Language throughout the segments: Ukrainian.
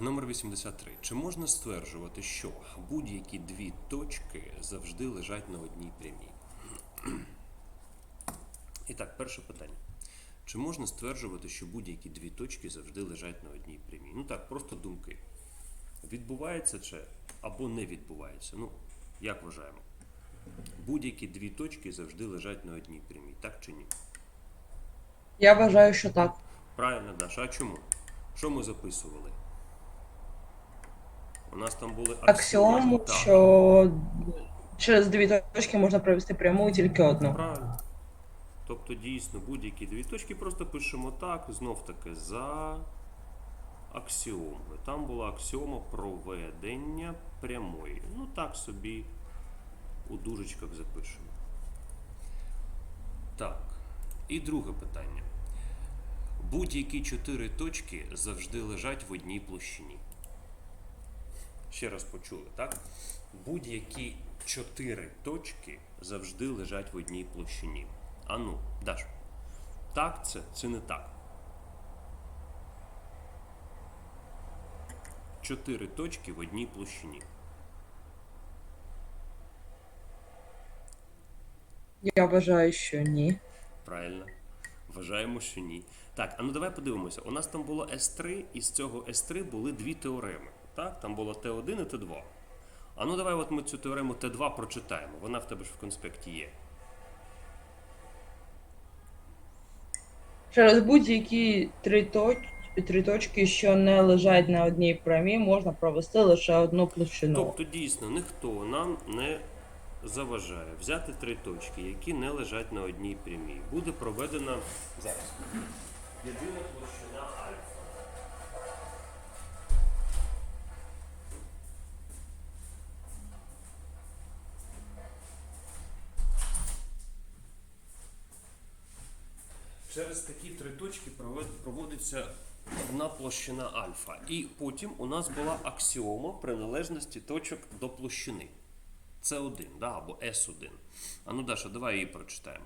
номер 83. Чи можна стверджувати, що будь-які дві точки завжди лежать на одній прямій? І так, перше питання. Чи можна стверджувати, що будь-які дві точки завжди лежать на одній прямій? Ну так, просто думки. Відбувається чи або не відбувається? Ну, як вважаємо? Будь-які дві точки завжди лежать на одній прямій, так чи ні? Я вважаю, що так. Правильно, Даша, а чому? Що ми записували? У нас там були Аксіому, Так, що через дві точки можна провести пряму тільки одну. Правильно. Тобто, дійсно, будь-які дві точки просто пишемо так, знов таки за аксіомою. Там була аксіома проведення прямої. Ну так собі у дужечках запишемо. Так. І друге питання. Будь-які чотири точки завжди лежать в одній площині. Ще раз почули, так? Будь-які чотири точки завжди лежать в одній площині. А ну, Даш, так це, це не так. Чотири точки в одній площині. Я вважаю, що ні. Правильно. Вважаємо, що ні. Так, а ну давай подивимося. У нас там було S3, і з цього S3 були дві теореми. Так, там було Т1 і Т2. А ну давай от ми цю теорему Т2 прочитаємо. Вона в тебе ж в конспекті є. Через будь-які три, точ... три точки, що не лежать на одній прямій, можна провести лише одну площину. Тобто, дійсно, ніхто нам не заважає взяти три точки, які не лежать на одній прямій. Буде проведена зараз. Єдина площина альфа. Через такі три точки проводиться одна площина альфа. І потім у нас була аксіома приналежності точок до площини. С1 да, або С1. А ну, Даша, давай її прочитаємо.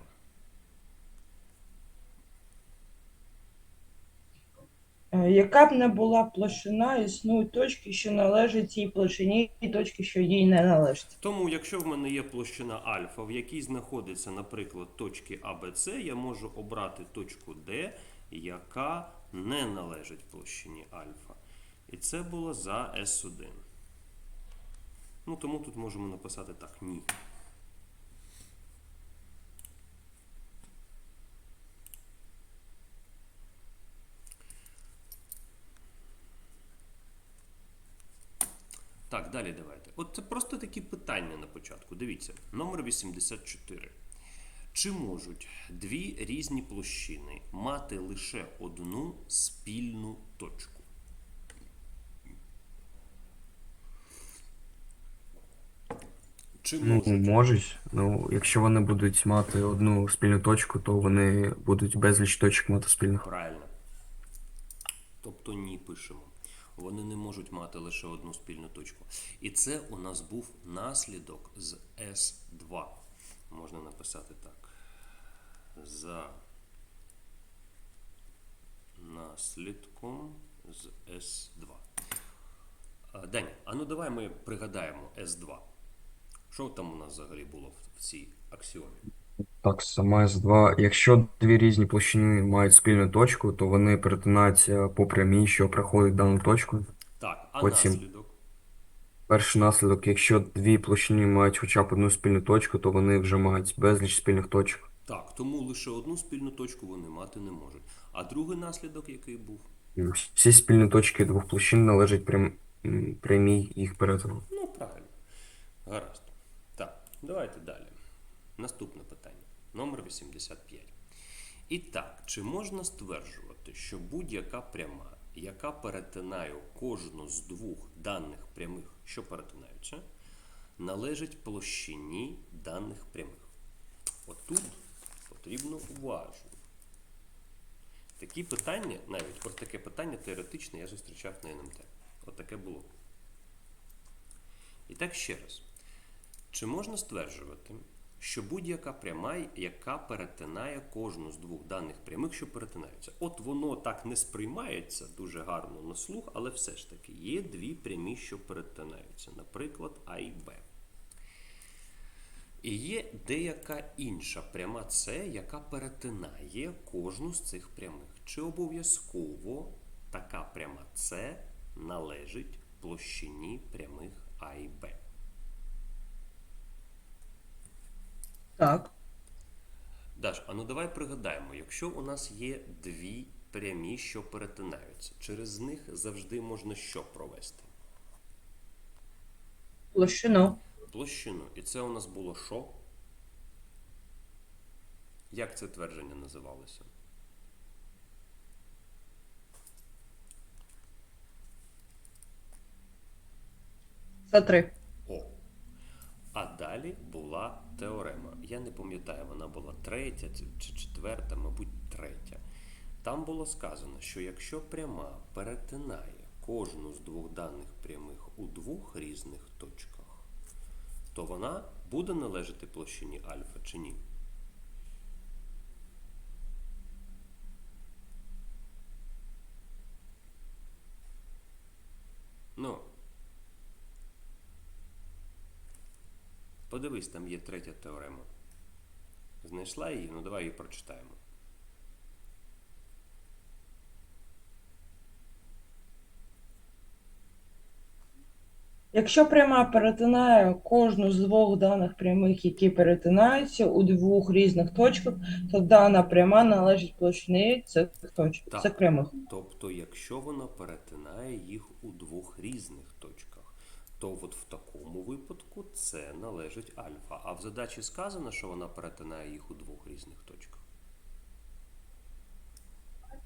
Яка б не була площина, існують точки, що належать цій площині, і точки, що їй не належать. Тому, якщо в мене є площина альфа, в якій знаходиться, наприклад, точки А, Б, С, я можу обрати точку D, яка не належить площині альфа. І це було за S1. Ну, тому тут можемо написати так, ні. Так, далі давайте. От це просто такі питання на початку. Дивіться, номер 84. Чи можуть дві різні площини мати лише одну спільну точку? Чи Ну, можуть? можуть. Ну, якщо вони будуть мати одну спільну точку, то вони будуть безліч точок мати спільних. Правильно. Тобто ні пишемо. Вони не можуть мати лише одну спільну точку. І це у нас був наслідок з S2. Можна написати так. За наслідком з S2. А, Деня, а ну давай ми пригадаємо S2. Що там у нас взагалі було в цій аксіомі? Так, сама С2. Якщо дві різні площини мають спільну точку, то вони перетинаються по прямій, що проходить дану точку. Так, а Потім. наслідок? Перший наслідок, якщо дві площини мають хоча б одну спільну точку, то вони вже мають безліч спільних точок. Так, тому лише одну спільну точку вони мати не можуть. А другий наслідок, який був? Всі спільні точки двох площин належать прям... м, прямій їх перетину. Ну, правильно. Гаразд. Так, давайте далі. Наступне питання. Номер 85. І так, чи можна стверджувати, що будь-яка пряма, яка перетинає кожну з двох даних прямих, що перетинаються, належить площині даних прямих? Отут потрібно уважно. Такі питання, навіть ось таке питання теоретичне я зустрічав на НМТ. От таке було. І так ще раз. Чи можна стверджувати, що будь-яка пряма, яка перетинає кожну з двох даних прямих, що перетинаються. От воно так не сприймається дуже гарно на слух, але все ж таки є дві прямі, що перетинаються, наприклад, А і Б. І є деяка інша пряма С, яка перетинає кожну з цих прямих. Чи обов'язково така пряма С належить площині прямих А і Б? Так. Даш, а ну давай пригадаємо, якщо у нас є дві прямі, що перетинаються, через них завжди можна що провести? Площину. Площину. І це у нас було що? Як це твердження називалося? За три. О. А далі була теорема. Я не пам'ятаю, вона була третя чи четверта, мабуть, третя. Там було сказано, що якщо пряма перетинає кожну з двох даних прямих у двох різних точках, то вона буде належати площині альфа чи ні? Ну, Подивись, там є третя теорема. Знайшла її? Ну давай її прочитаємо. Якщо пряма перетинає кожну з двох даних прямих, які перетинаються у двох різних точках, то дана пряма належить площині цих точок, Так. цих прямих. Тобто, якщо вона перетинає їх у двох різних точках, то от в такому випадку це належить альфа. А в задачі сказано, що вона перетинає їх у двох різних точках.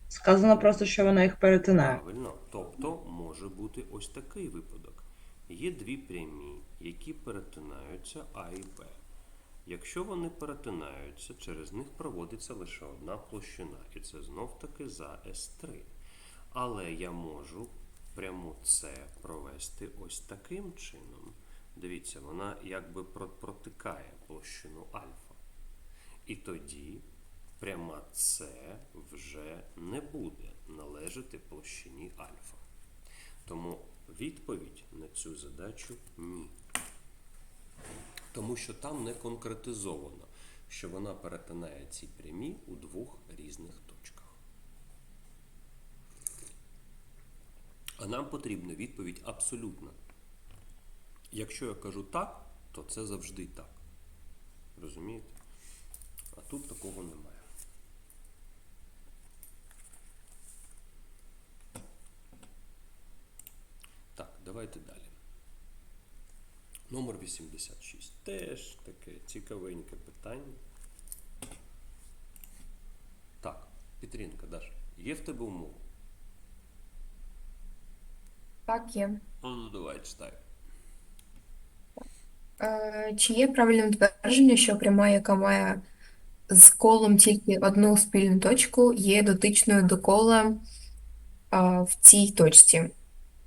Сказано просто, що вона їх перетинає. Правильно. Тобто може бути ось такий випадок. Є дві прямі, які перетинаються А і Б. Якщо вони перетинаються, через них проводиться лише одна площина, і це знов таки за С3. Але я можу пряму С провести ось таким чином. Дивіться, вона якби протикає площину альфа. І тоді пряма С вже не буде належати площині альфа. Тому відповідь на цю задачу ні. Тому що там не конкретизовано, що вона перетинає ці прямі у двох різних точках. А нам потрібна відповідь абсолютна. Якщо я кажу так, то це завжди так. Розумієте? А тут такого немає. Так, давайте далі. Номер 86. Теж таке цікавеньке питання. Так, Петрінка, Даш, є в тебе умова? Так, є. Ну, давай читай. Е, Чи є правильним твердження, що пряма, яка має з колом тільки одну спільну точку, є дотичною до кола а, в цій точці?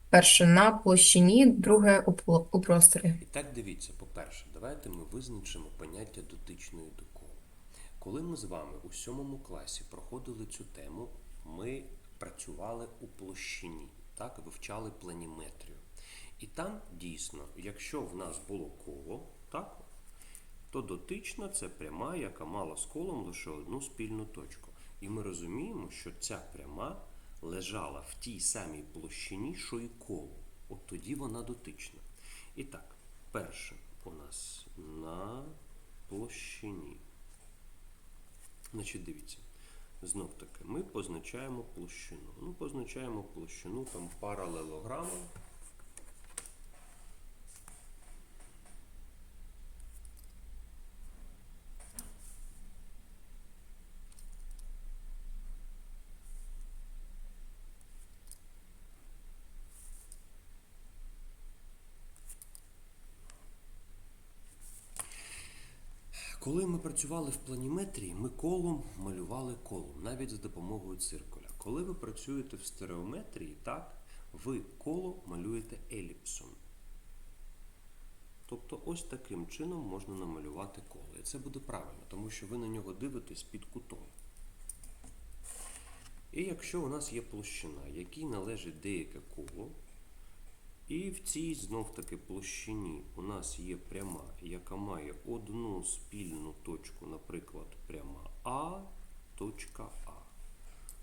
Перше на площині, друге у, пло- у просторі. І так дивіться, по-перше, давайте ми визначимо поняття дотичної до кола. Коли ми з вами у сьомому класі проходили цю тему, ми працювали у площині, так, вивчали планіметрію. І там дійсно, якщо в нас було коло, так, то дотична це пряма, яка мала з колом лише одну спільну точку. І ми розуміємо, що ця пряма лежала в тій самій площині, що і коло. От тоді вона дотична. І так, перше у нас на площині. Значить, дивіться. Знов таки, ми позначаємо площину. Ну, позначаємо площину там паралелограмом. Коли ми працювали в планіметрії, ми колом малювали колом, навіть за допомогою циркуля. Коли ви працюєте в стереометрії, так, ви коло малюєте еліпсом. Тобто ось таким чином можна намалювати коло. І це буде правильно, тому що ви на нього дивитесь під кутом. І якщо у нас є площина, якій належить деяке коло, і в цій знов-таки площині у нас є пряма, яка має одну спільну точку, наприклад, пряма А, точка А.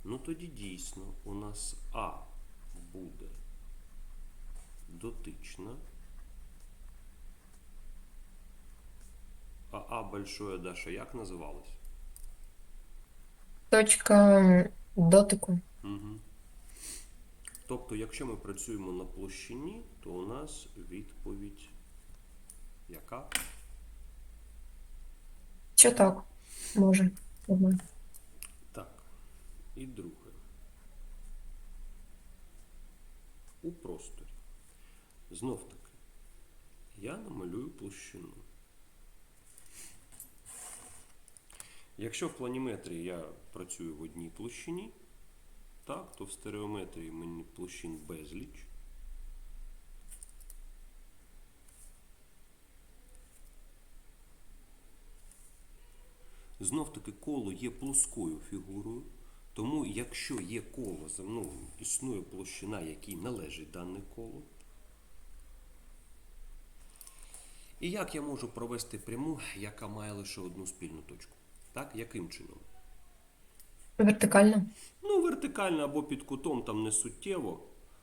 Ну тоді дійсно у нас А буде дотична. А А большое Даша як називалось? Точка дотику. Угу. Тобто, якщо ми працюємо на площині, то у нас відповідь яка? Що так? Може. Так. І друге. У просторі. Знов таки, я намалюю площину. Якщо в планіметрії я працюю в одній площині, так, то в стереометрії мені площин безліч. Знов таки коло є плоскою фігурою, тому якщо є коло, за мною існує площина, якій належить дане коло. І як я можу провести пряму, яка має лише одну спільну точку? Так, яким чином? Вертикально. Ну, вертикально або під кутом там не суттєво,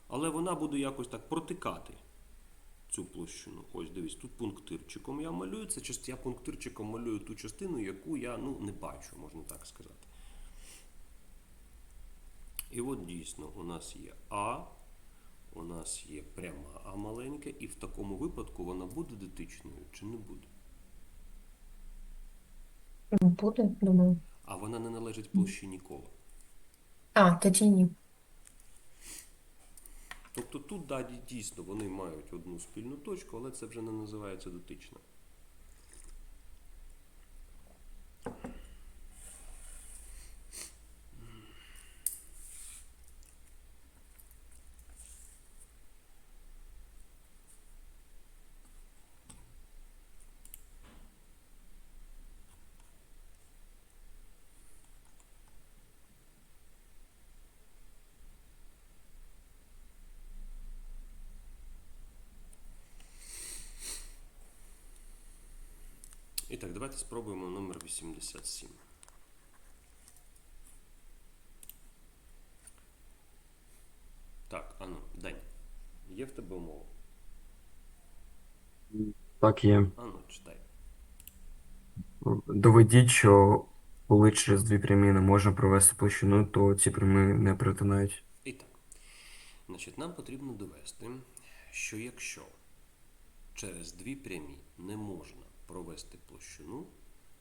але вона буде якось так протикати цю площину. Ось дивись, тут пунктирчиком я малюю. Це я пунктирчиком малюю ту частину, яку я ну, не бачу, можна так сказати. І от дійсно у нас є А, у нас є пряма А маленька, і в такому випадку вона буде дотичною чи не буде? Буде, думаю. А вона не належить площині кола. А, тоді ні. Тобто тут да, дійсно вони мають одну спільну точку, але це вже не називається дотична. І так, давайте спробуємо номер 87. Так, ану, Дань, є в тебе умова? Так є. Ану, читай. Доведіть, що коли через дві прямі не можна провести площину, то ці прямі не перетинають. І так. Значить, нам потрібно довести, що якщо через дві прямі не можна провести площину,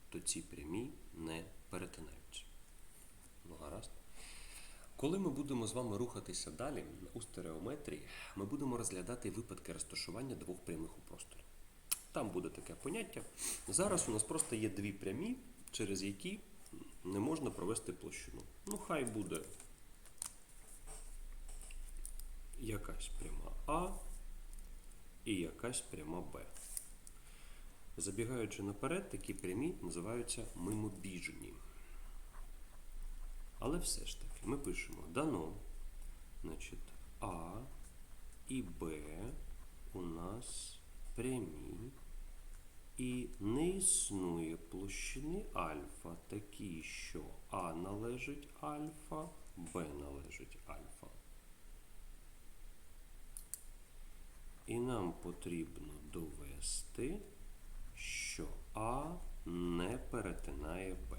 то ці прямі не перетинаються. Ну, гаразд. Коли ми будемо з вами рухатися далі у стереометрії, ми будемо розглядати випадки розташування двох прямих у просторі. Там буде таке поняття. Зараз у нас просто є дві прямі, через які не можна провести площину. Ну, хай буде якась пряма А і якась пряма Б. Забігаючи наперед, такі прямі називаються мимобіжні. Але все ж таки ми пишемо дано, значить, А і Б у нас прямі. І не існує площини альфа такі, що А належить альфа, Б належить альфа. І нам потрібно довести, що А не перетинає Б.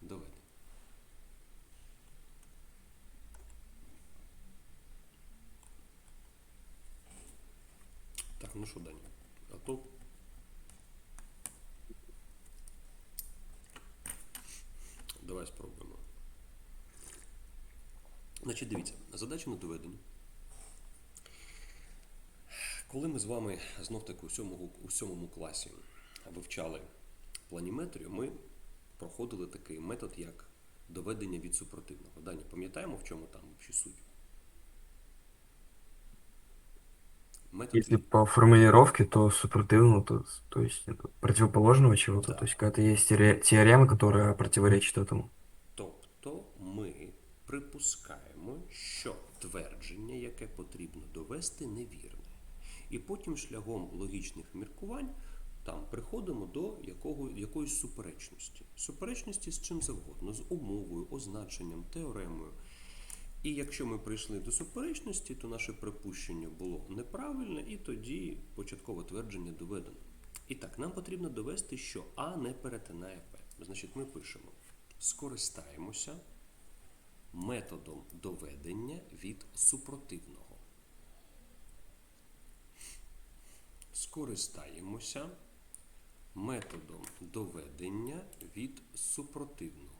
Доведи. Так, ну що, Даня, готов? Давай спробуємо. Значить, дивіться, задача на доведенні. Коли ми з вами знов таки у сьомому, у сьомому класі вивчали планіметрію, ми проходили такий метод, як доведення від супротивного. Дані, пам'ятаємо, в чому там взагалі суть? Метод Если по формулировке, то супротивно, то, то есть противоположного чего-то. Да. То есть есть теорема, которая противоречит этому. Тобто ми припускаємо, що твердження, яке потрібно довести, невірне. І потім шляхом логічних міркувань там приходимо до якого, якоїсь суперечності. Суперечності з чим завгодно, з умовою, означенням, теоремою. І якщо ми прийшли до суперечності, то наше припущення було неправильне, і тоді початкове твердження доведено. І так, нам потрібно довести, що А не перетинає Б. Значить, ми пишемо: скористаємося методом доведення від супротивного. Скористаємося методом доведення від супротивного.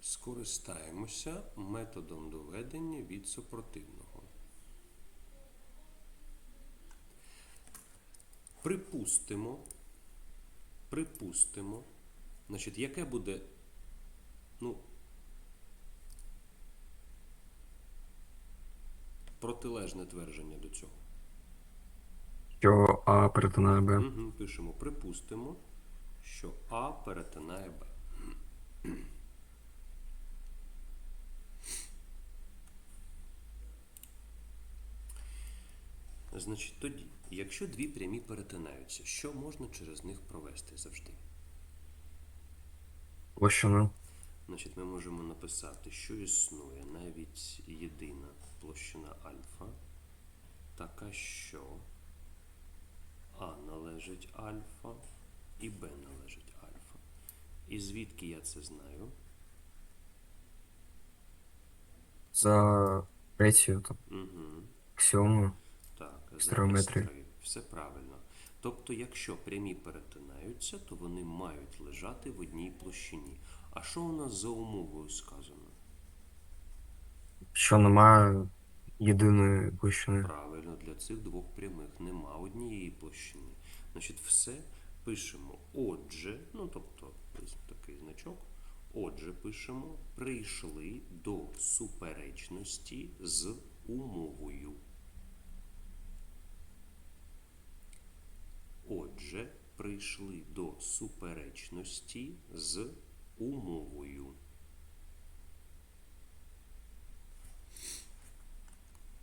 Скористаємося методом доведення від супротивного. Припустимо, припустимо, значить, яке буде, ну, протилежне твердження до цього. Що А перетинає Б. Угу, пишемо, припустимо, що А перетинає Б. Значить, тоді, якщо дві прямі перетинаються, що можна через них провести завжди? Площина. Значить, ми можемо написати, що існує навіть єдина площина альфа, така, що А належить альфа і Б належить альфа. І звідки я це знаю? За третьою там, Угу. аксіомою. S3. Все правильно. Тобто, якщо прямі перетинаються, то вони мають лежати в одній площині. А що у нас за умовою сказано? Що немає єдиної площини. Правильно, для цих двох прямих нема однієї площини. Значить, все пишемо отже, ну тобто ось такий значок. Отже, пишемо, прийшли до суперечності з умовою. Отже, прийшли до суперечності з умовою.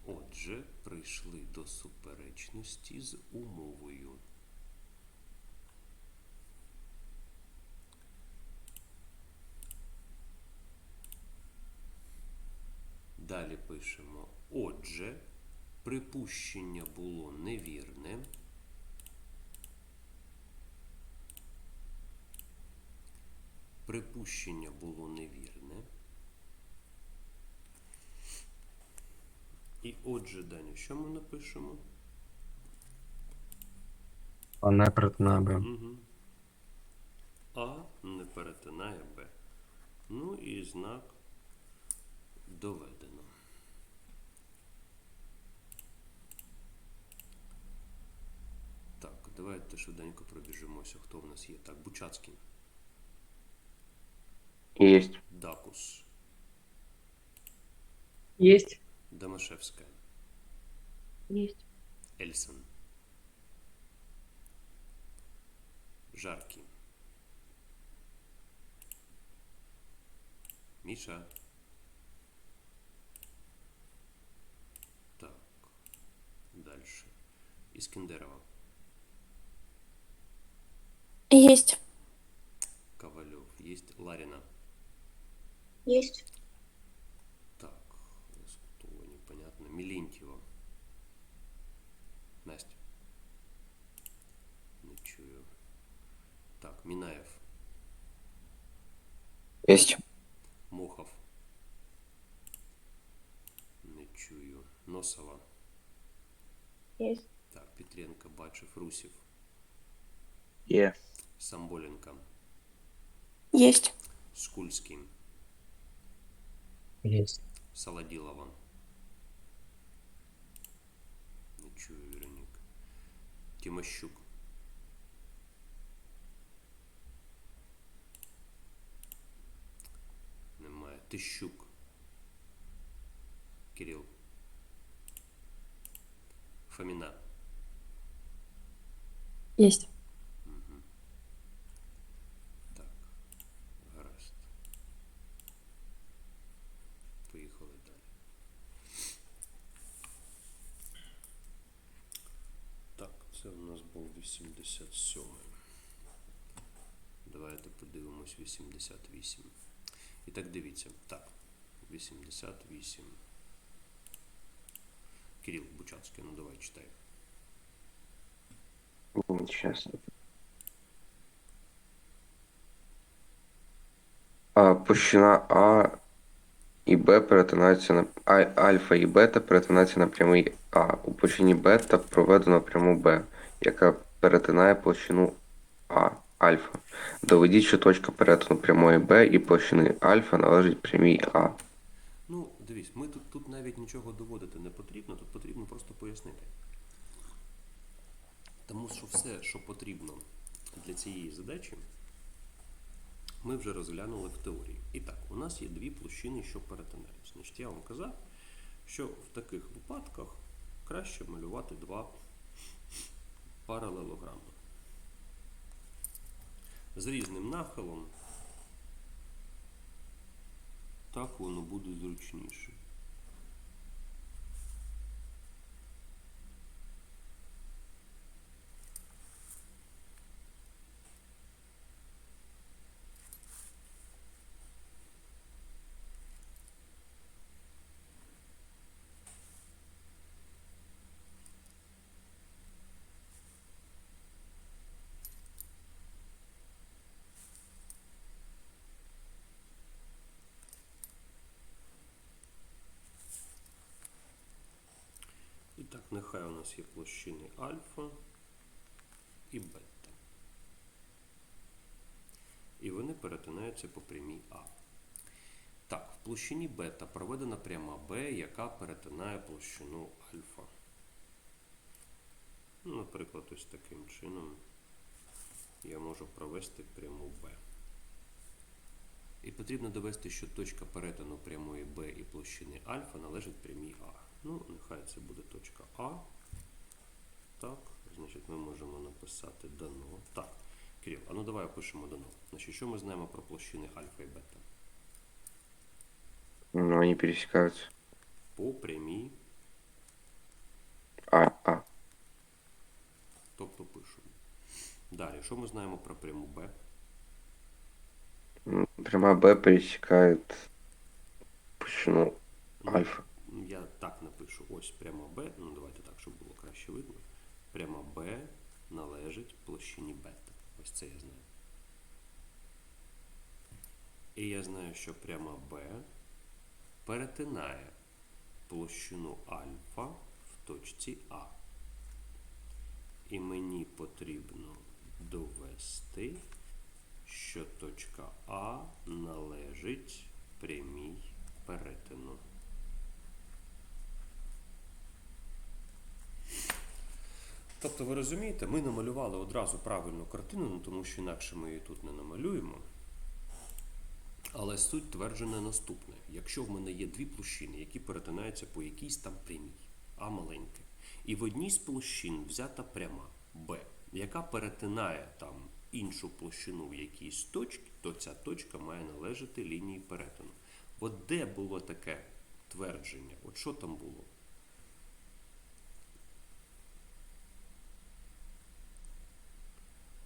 Отже, прийшли до суперечності з умовою. Далі пишемо. Отже, припущення було невірне. Припущення було невірне. І отже, Даня, що ми напишемо? А не перетинає Б. Угу. А не перетинає Б. Ну і знак доведено. Так, давайте швиденько пробіжимося, хто в нас є. Так, Бучацький, Есть. Дакус, Есть. Дамашевська, Есть. Ельсен, Жаркий, Міша. Так, дальше. Іскендерова, Есть. Есть. Так, кто непонятно. Мелентьева. Настя. Не чую. Так, Минаев. Есть. Мохов. Не чую. Носова. Есть. Так, Петренко, Бачев, Русев. Е. Самболенко. Есть. Скульский. Есть. Солодиловым. Ничего, Вероник. Тимощук. Немає. Тыщук. Кирилл. Фомина. Есть. 88. І так дивіться. Так, 88. Кирил Бучацький, ну давай читай. А, площина А і Б перетинаються на а, альфа і бета перетинаються на прямий А. У площині бета проведено пряму Б, яка перетинає площину А. Альфа. Доведіть, що точка перетину прямої Б і площини альфа належить прямій А. Ну, дивись, ми тут, тут навіть нічого доводити не потрібно, тут потрібно просто пояснити. Тому що все, що потрібно для цієї задачі, ми вже розглянули в теорії. І так, у нас є дві площини, що перетинаються. Значить, я вам казав, що в таких випадках краще малювати два паралелограми. З різним нахилом. Так воно буде зручніше. Нехай у нас є площини альфа і бета. І вони перетинаються по прямій А. Так, в площині бета проведена пряма Б, яка перетинає площину альфа. Ну, наприклад, ось таким чином я можу провести пряму Б. І потрібно довести, що точка перетину прямої Б і площини альфа належить прямій А. Ну, нехай це буде точка А. Так, значить ми можемо написати дано. Так, Кирил, а ну давай опишемо дано. Значить, що ми знаємо про площини альфа і бета? Ну, вони пересікаються. По прямій, А, А. тобто пишемо. Далі, що ми знаємо про пряму Б? М, Пряма Б пересікает площину Ну, альфа. Я так напишу. Ось пряма Б. Ну давайте так, щоб було краще видно. Пряма Б належить площині бета. Ось це я знаю. І я знаю, що пряма Б перетинає площину альфа в точці А. І мені потрібно довести, що точка А належить прямій перетину. Тобто, ви розумієте, ми намалювали одразу правильну картину, ну, тому що інакше ми її тут не намалюємо. Але суть тверджена наступне: якщо в мене є дві площини, які перетинаються по якійсь там прямій, А маленьке, і в одній з площин взята пряма Б, яка перетинає там іншу площину в якійсь точці, то ця точка має належати лінії перетину. От де було таке твердження? От що там було?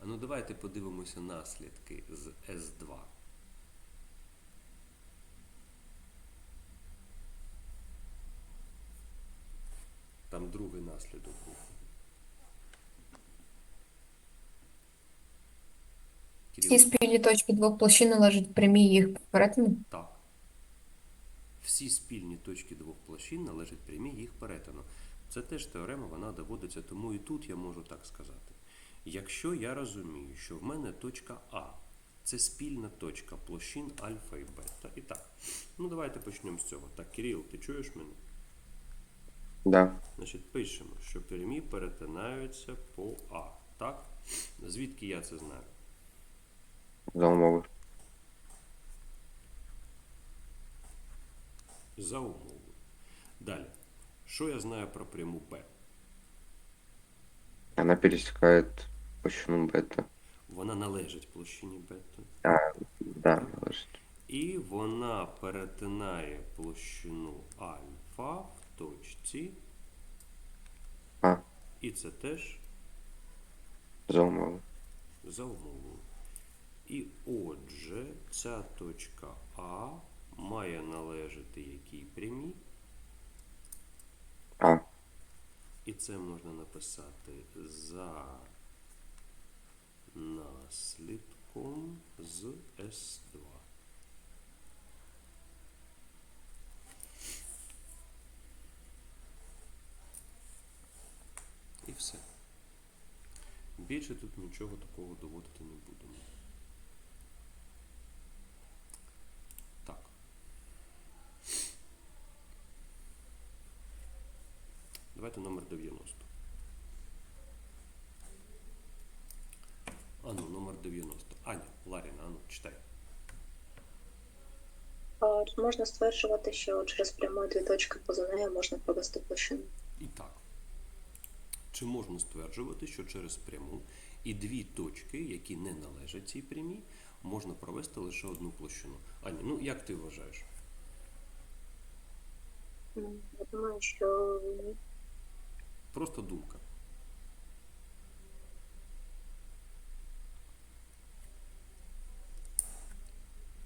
А ну давайте подивимося наслідки з С2. Там другий наслідок був. Всі спільні точки двох площин належать прямій їх перетину. так. Всі спільні точки двох площин належать прямій їх перетину. Це теж теорема, вона доводиться, тому і тут я можу так сказати. Якщо я розумію, що в мене точка А це спільна точка площин альфа і бета. І так, ну давайте почнемо з цього. Так, Кирил, ти чуєш мене? Да. Значить, пишемо, що прямі перетинаються по А. Так? Звідки я це знаю? За умови. За умовою. Далі. Що я знаю про пряму Б? Она пересекает площину бета. Вона належить площині бета. Да, належить. І вона перетинає площину альфа в точці. А. І це теж За умови. за умовою. І отже, ця точка А має належати якій прямій. А. І це можна написати за наслідком з С2. І все. Більше тут нічого такого доводити не будемо. Так. Давайте номер 90. Ану, номер 90. Аня, Ларіна, ану, читай. А, Чи можна стверджувати, що через пряму дві точки поза нею можна провести площину? І так. Чи можна стверджувати, що через пряму і дві точки, які не належать цій прямій, можна провести лише одну площину? Аня, ну як ти вважаєш? Я думаю, що ні. Просто думка.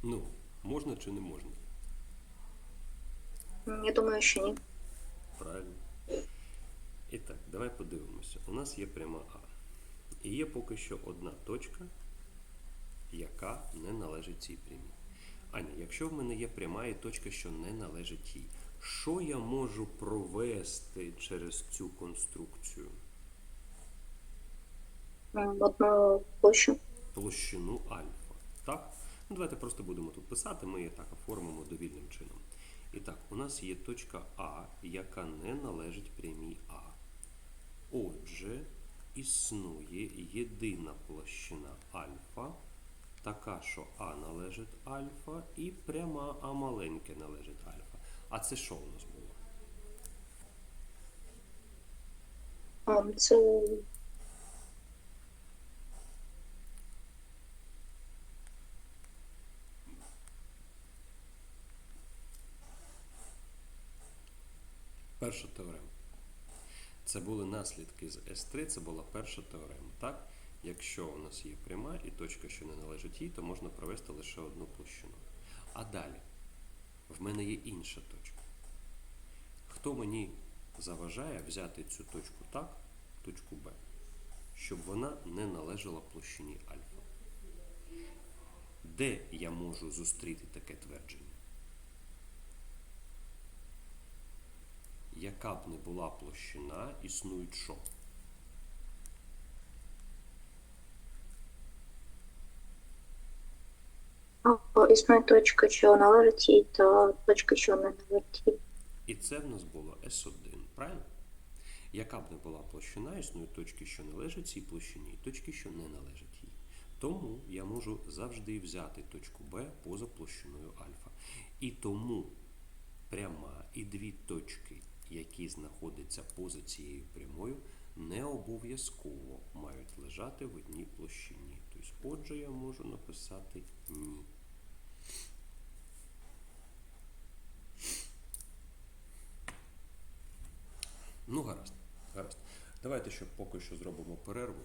Ну, можна чи не можна? Я думаю, що ні. Правильно. І так, давай подивимося. У нас є пряма А. І є поки що одна точка, яка не належить цій прямій. Аня, якщо в мене є пряма і точка, що не належить їй, що я можу провести через цю конструкцію? М, Одну площу. площину альфа. Так? Ну, давайте просто будемо тут писати, ми її так оформимо довільним чином. І так, у нас є точка А, яка не належить прямій А. Отже, існує єдина площина альфа, така, що А належить альфа, і пряма А маленьке належить альфа. А це що у нас було? Це Перша теорема. Це були наслідки з S3, це була перша теорема. Так? Якщо у нас є пряма і точка, що не належить їй, то можна провести лише одну площину. А далі в мене є інша точка. Хто мені заважає взяти цю точку так, точку Б, щоб вона не належала площині альфа? Де я можу зустріти таке твердження? Яка б не була площина, існують що? існує точка, що належить їй, та точка, що не належить. І це в нас було S1, правильно? Яка б не була площина, існують точки, що належать цій площині, і точки, що не належать їй. Тому я можу завжди взяти точку Б поза площиною альфа. І тому пряма і дві точки, які знаходяться поза цією прямою, не обов'язково мають лежати в одній площині. Тобто, отже, я можу написати ні. Ну, гаразд, гаразд. Давайте ще поки що зробимо перерву.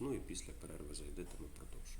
Ну і після перерви зайдете, ми продовжимо.